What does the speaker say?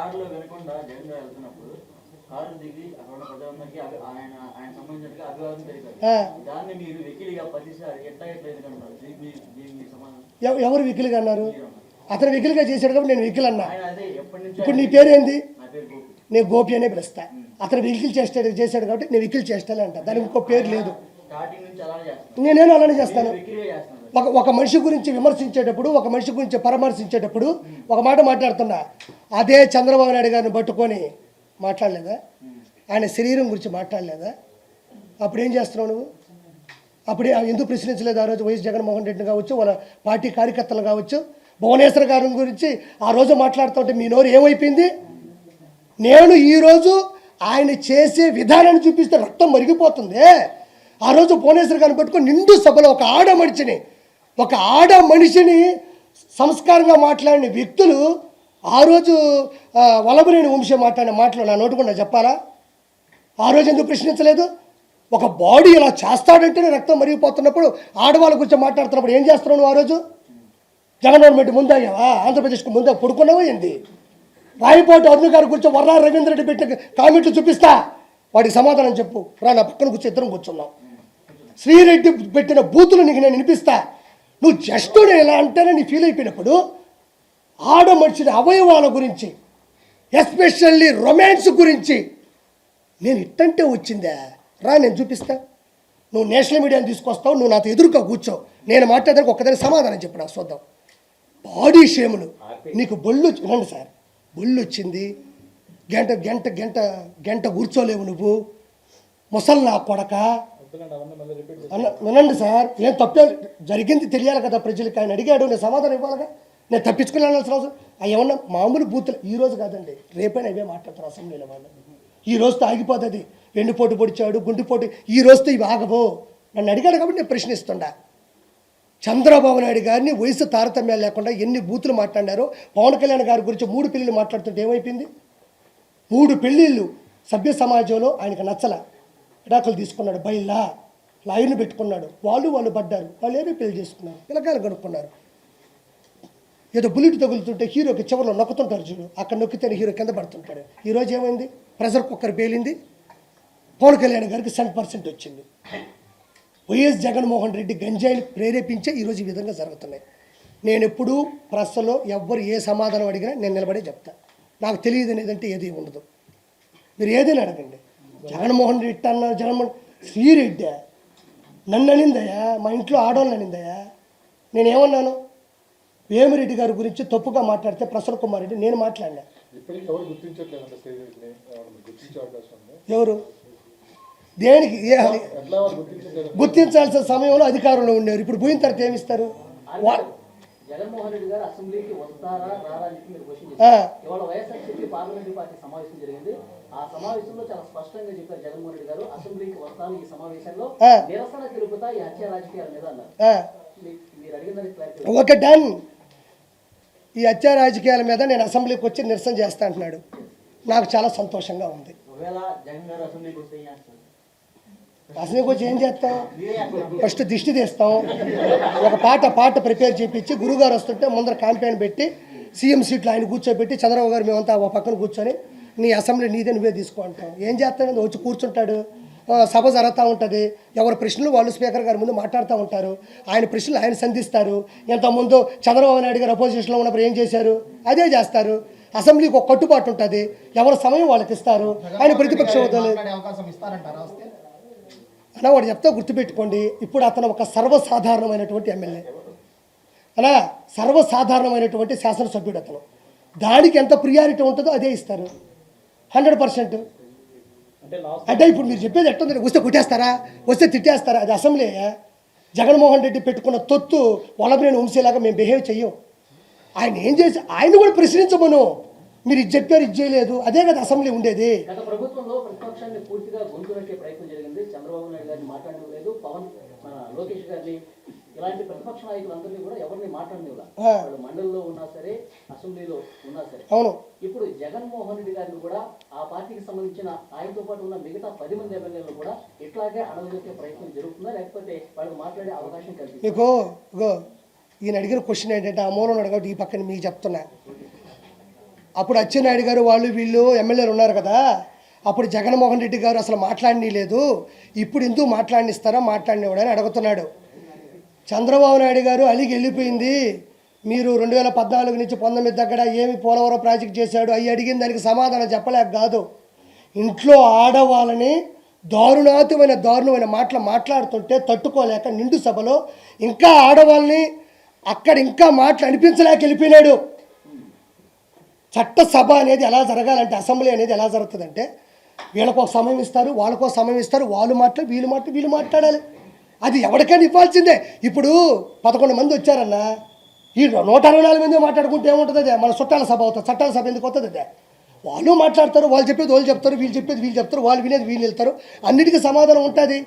కారులో వినకుండా జగన్ గారు వెళ్తున్నప్పుడు కారు దిగి అక్కడ ఉన్న ప్రజలందరికీ ఆయన ఆయన సంబంధించినట్టుగా అభివాదం తెలిపారు. దాన్ని మీరు వెకిలిగా ప్రతిసారి ఎట్లా ఎట్లా ఎందుకంటారు దీనికి మీ- దీనికి మీ సమాధానం ఎవ- ఎవరు వికిలిగా అన్నారు? అతను వికిలిగా చేశాడు కాబట్టి నేను వికిల్ అన్నా ఇప్పుడు నీ పేరు ఏంది నా పేరు గోపి. నేను గోపి అనే పిలుస్తా. అతను వికిల్ చేస్తాడు చేశాడు కాబట్టి నేను వికిల్ చేస్తానే అంట. దానికి ఇంకో పేరు లేదు. నేనేం అలానే చేస్తాను. ఒక ఒక మనిషి గురించి విమర్శించేటప్పుడు ఒక మనిషి గురించి పరామర్శించేటప్పుడు ఒక మాట మాట్లాడుతున్నా. అదే చంద్రబాబు నాయుడు గారిని పట్టుకొని మాట్లాడలేదా? ఆయన శరీరం గురించి మాట్లాడలేదా? అప్పుడు ఏం చేస్తున్నావు నువ్వు? అప్పుడే ఎందుకు ప్రశ్నించలేదు ఆ రోజు వైఎస్ జగన్మోహన్ రెడ్డిని కావచ్చు వాళ్ళ పార్టీ కార్యకర్తలు కావచ్చు? భువనేశ్వర్ గారి గురించి ఆ రోజు మాట్లాడుతుంటే మీ నోరు ఏమైపోయింది? నేను ఈరోజు ఆయన చేసే విధానాన్ని చూపిస్తే రక్తం మరిగిపోతుంది. ఆ రోజు భువనేశ్వర్ గారిని పట్టుకొని నిండు సభలో ఒక ఆడ మనిషిని ఒక ఆడ మనిషిని సంస్కారంగా మాట్లాడిన వ్యక్తులు ఆ రోజు ఆ, వల్లభనేని వంశీ మాట్లాడిన మాటలు నా నోటుకుండా చెప్పాలా? ఆ రోజు ఎందుకు ప్రశ్నించలేదు? ఒక బాడీ ఇలా చేస్తాడంటేనే రక్తం మరిగిపోతున్నప్పుడు ఆడవాళ్ళ గురించి మాట్లాడుతున్నప్పుడు ఏం చేస్తున్నావు నువ్వు ఆ రోజు? జగన్మోహన్ రెడ్డి ముందయ్యావా? ఆంధ్రప్రదేశ్కి ముందే పడుకున్నావా ఏంది? రాయపాటి అరుణ్ గారి గురించి వర్రా రవీంద్ర రెడ్డి పెట్టిన కామెంట్లు చూపిస్తా. వాడికి సమాధానం చెప్పు. రా నా పక్కన కూర్చో ఇద్దరం కూర్చున్నాం శ్రీరెడ్డి పెట్టిన బూతులు నీకు నేను వినిపిస్తా. నువ్వు జస్ట్ నేను ఎలా అంటేనే నీ ఫీల్ అయిపోయినప్పుడు ఆడ మనిషిని అవయవాల గురించి ఎస్పెషల్లీ రొమాన్స్ గురించి నేను ఇట్టంటే వచ్చిందా. రా నేను చూపిస్తా. నువ్వు నేషనల్ మీడియాని తీసుకొస్తావు నువ్వు నాతో ఎదురుగా కూర్చో. నేను మాట్లాడడానికి ఒక్కదానికి సమాధానం చెప్పు నాకు చూద్దాం బాడీ షేములు. నీకు బొల్లు వచ్చి- వినండి సార్. బొల్లు వచ్చింది. గంట గంట గంట గంట కూర్చోలేవు నువ్వు. ముసలి నా కొడక. వినండి సార్ నేను తప్పే జరిగింది తెలియాలి కదా ప్రజలకి. ఆయన అడిగాడు నేను సమాధానం ఇవ్వాలిగా. నేను తప్పించుకుని వెళ్ళాల్సిన అవసరం. అవి ఏమన్నా మామూలు బూతులు ఈ రోజు కాదండి రేపైనా ఇవే మాట్లాడతారు అసెంబ్లీలో వాళ్ళు ఈ రోజుతో ఆగిపోతుంది ఎండిపోటు పొడిచాడు గుండెపోటు ఈ రోజుతో ఇవి ఆగబో నన్ను అడిగాడు కాబట్టి నేను ప్రశ్నిస్తుండా. చంద్రబాబు నాయుడు గారిని వయసు తారతమ్యాలు లేకుండా ఎన్ని బూతులు మాట్లాడారో పవన్ కళ్యాణ్ గారి గురించి మూడు పెళ్ళిళ్ళు మాట్లాడుతుంటే ఏమైపోయింది? మూడు పెళ్ళిళ్ళు సభ్య సమాజంలో ఆయనకు నచ్చల. కిరాకులు తీసుకున్నాడు బయలా లాయర్ని పెట్టుకున్నాడు. వాళ్ళు వాళ్ళు పడ్డారు. వాళ్ళు ఏమీ పెళ్ళి చేసుకున్నారు. పిల్లకాయలు కనుక్కున్నారు ఏదో బుల్లెట్ తగులుతుంటే హీరోకి చివరిలో నొక్కుతుంటారు చూడు. అక్కడ నొక్కితేనే హీరో కింద పడుతుంటాడు. ఈరోజు ఏమైంది? ప్రెషర్ కుక్కర్ పేలింది. పవన్ కళ్యాణ్ గారికి సెవెన్ పర్సెంట్ వచ్చింది. వైఎస్ జగన్మోహన్ రెడ్డి గంజాయిని ప్రేరేపించే ఈరోజు ఈ విధంగా జరుగుతున్నాయి. నేను ఎప్పుడూ ప్రశ్నలో ఎవ్వరు ఏ సమాధానం అడిగినా నేను నిలబడే చెప్తా. నాకు తెలియదు అనేదంటే ఏది ఉండదు. మీరు ఏదైనా అడగండి. జగన్మోహన్ రెడ్డి అన్నారు జగన్మోహన్ శ్రీరెడ్డి. నన్ను అనిందయ్యా మా ఇంట్లో ఆడవాళ్ళని అనిందయ్యా నేనేమన్నాను? వేమిరెడ్డి గారి గురించి తప్పుగా మాట్లాడితే ప్రసన్న కుమార్ రెడ్డి నేను మాట్లాడినా ఎవరు దేనికి? ఏ- గుర్తించాల్సిన సమయంలో అధికారంలో ఉండేవారు. ఇప్పుడు పోయిన తర్వాత ఏమిస్తారు? జగన్మోహన్ రెడ్డి గారు అసెంబ్లీకి వస్తారా రారా అని చెప్పి మీరు క్వశ్చన్. చేశారు. ఇవాళ వైఎస్ఆర్సీపీ పార్లమెంటరీ పార్టీ సమావేశం జరిగింది. ఆ సమావేశంలో చాలా స్పష్టంగా చెప్పారు జగన్మోహన్ రెడ్డి గారు అసెంబ్లీకి వస్తాను ఈ సమావేశంలో. నిరసన తెలుపుతా ఈ హత్య రాజకీయాల మీద అన్నారు. మీరు అడిగిన క్లారిటీ ఓకే డన్. ఈ హత్య రాజకీయాల మీద నేను అసెంబ్లీకి వచ్చి నిరసన చేస్తా అంటున్నాడు. నాకు చాలా సంతోషంగా ఉంది. ఒకవేళ జగన్ గారు అసెంబ్లీకి వస్తే ఏం వచ్చి ఏం చేస్తాం ఫస్ట్ దిష్టి తీస్తాం ఒక పాట పాట ప్రిపేర్ చేయించి గురుగారు వస్తుంటే ముందర క్యాంపెయిన్ పెట్టి సీఎం సీట్లో ఆయన కూర్చోబెట్టి చంద్రబాబు గారు మేమంతా ఒక పక్కన కూర్చొని నీ అసెంబ్లీ నీదే నువ్వే తీసుకో అంటాం. ఏం చేస్తాం వచ్చి కూర్చుంటాడు. సభ జరుగుతూ ఉంటుంది. ఎవరి ప్రశ్నలు వాళ్ళు స్పీకర్ గారి ముందు మాట్లాడుతూ ఉంటారు. ఆయన ప్రశ్నలు ఆయన సంధిస్తారు. ఇంతకుముందు చంద్రబాబు నాయుడు గారు అపోజిషన్లో ఉన్నప్పుడు ఏం చేశారు? అదే చేస్తారు. అసెంబ్లీకి ఒక కట్టుబాటు ఉంటుంది. ఎవరి సమయం వాళ్ళకి ఇస్తారు. ఆయన ప్రతిపక్ష హోదాలో మాట్లాడే అవకాశం ఇస్తారంటారా వస్తే అలా వాడు చెప్తా గుర్తుపెట్టుకోండి. ఇప్పుడు అతను ఒక సర్వసాధారణమైనటువంటి ఎమ్మెల్యే. అలా సర్వసాధారణమైనటువంటి శాసనసభ్యుడు అతను. దానికి ఎంత ప్రియారిటీ ఉంటుందో అదే ఇస్తారు. Hundred percent. అంటే ఇప్పుడు మీరు చెప్పేది ఎట్టుంది వస్తే కొట్టేస్తారా? వస్తే తిట్టేస్తారా? అది అసెంబ్లీ జగన్మోహన్ రెడ్డి పెట్టుకున్న తొత్తు వలబరేని వంశీలాగా మేము బిహేవ్ చెయ్యం. ఆయన ఏం చేసి ఆయన కూడా ప్రశ్నించమను. మీరు ఇది చెప్పారు ఇది చేయలేదు. అదే కదా అసెంబ్లీ ఉండేది గత ప్రభుత్వంలో ప్రతిపక్షాన్ని పూర్తిగా గొంతు నొక్కే ప్రయత్నం జరిగింది చంద్రబాబు నాయుడు గారిని మాట్లాడడం లేదు. పవన్ మన లోకేష్ గారిని ఇలాంటి ప్రతిపక్ష నాయకులందరినీ కూడా ఎవరిని మాట్లాడనివ్వాలి. ఆ. వాళ్ళు మండలిలో ఉన్నా సరే అసెంబ్లీలో ఉన్నా సరే. అవును. ఇప్పుడు జగన్మోహన్ రెడ్డి గారిని కూడా ఆ పార్టీకి సంబంధించిన ఆయనతో పాటు ఉన్న మిగతా పది మంది ఎమ్మెల్యేలు కూడా ఇట్లాగే అడగదొక్కే ప్రయత్నం జరుగుతుందా? లేకపోతే వాళ్ళకి మాట్లాడే అవకాశం మీకు ఇగో ఈయన అడిగిన క్వశ్చన్ ఏంటంటే ఆ మూలం అడగదు ఈ పక్కన మీకు చెప్తున్నా. అప్పుడు అచ్చెన్నాయుడు గారు వాళ్ళు వీళ్ళు ఎమ్మెల్యేలు ఉన్నారు కదా? అప్పుడు జగన్మోహన్ రెడ్డి గారు అసలు మాట్లాడినీ లేదు ఇప్పుడు ఎందుకు మాట్లాడినిస్తారా? మాట్లాడినవాడు అని అడుగుతున్నాడు. చంద్రబాబు నాయుడు గారు అలిగి వెళ్ళిపోయింది. మీరు రెండు వేల పద్నాలుగు నుంచి పంతొమ్మిది దగ్గర ఏమి పోలవరం ప్రాజెక్ట్ చేశాడు? అవి అడిగిన దానికి సమాధానం చెప్పలేక కాదు. ఇంట్లో ఆడవాళ్ళని దారుణాతమైన దారుణమైన మాటలు మాట్లాడుతుంటే తట్టుకోలేక నిండు సభలో ఇంకా ఆడవాళ్ళని అక్కడ ఇంకా మాటలు అనిపించలేక వెళ్ళిపోయినాడు. చట్టసభ అనేది ఎలా జరగాలంటే అసెంబ్లీ అనేది ఎలా జరుగుతుందంటే వీళ్ళకు ఒక సమయం ఇస్తారు వాళ్ళకు ఒక సమయం ఇస్తారు వాళ్ళు మాట్లాడి వీళ్ళు మాట్లాడి వీళ్ళు మాట్లాడాలి. అది ఎవరికైనా ఇవ్వాల్సిందే. ఇప్పుడు పదకొండు మంది వచ్చారన్న ఈ నూట అరవై నాలుగు మంది మాట్లాడుకుంటే ఏముంటుంది అదే? మన చుట్టాల సభ అవుతుంది. చట్టాల సభ ఎందుకు వస్తుంది అదే? వాళ్ళు మాట్లాడతారు వాళ్ళు చెప్పేది వాళ్ళు చెప్తారు వీళ్ళు చెప్పేది వీళ్ళు చెప్తారు వాళ్ళు వినేది వీళ్ళు వెళ్తారు. అన్నిటికీ సమాధానం ఉంటుంది.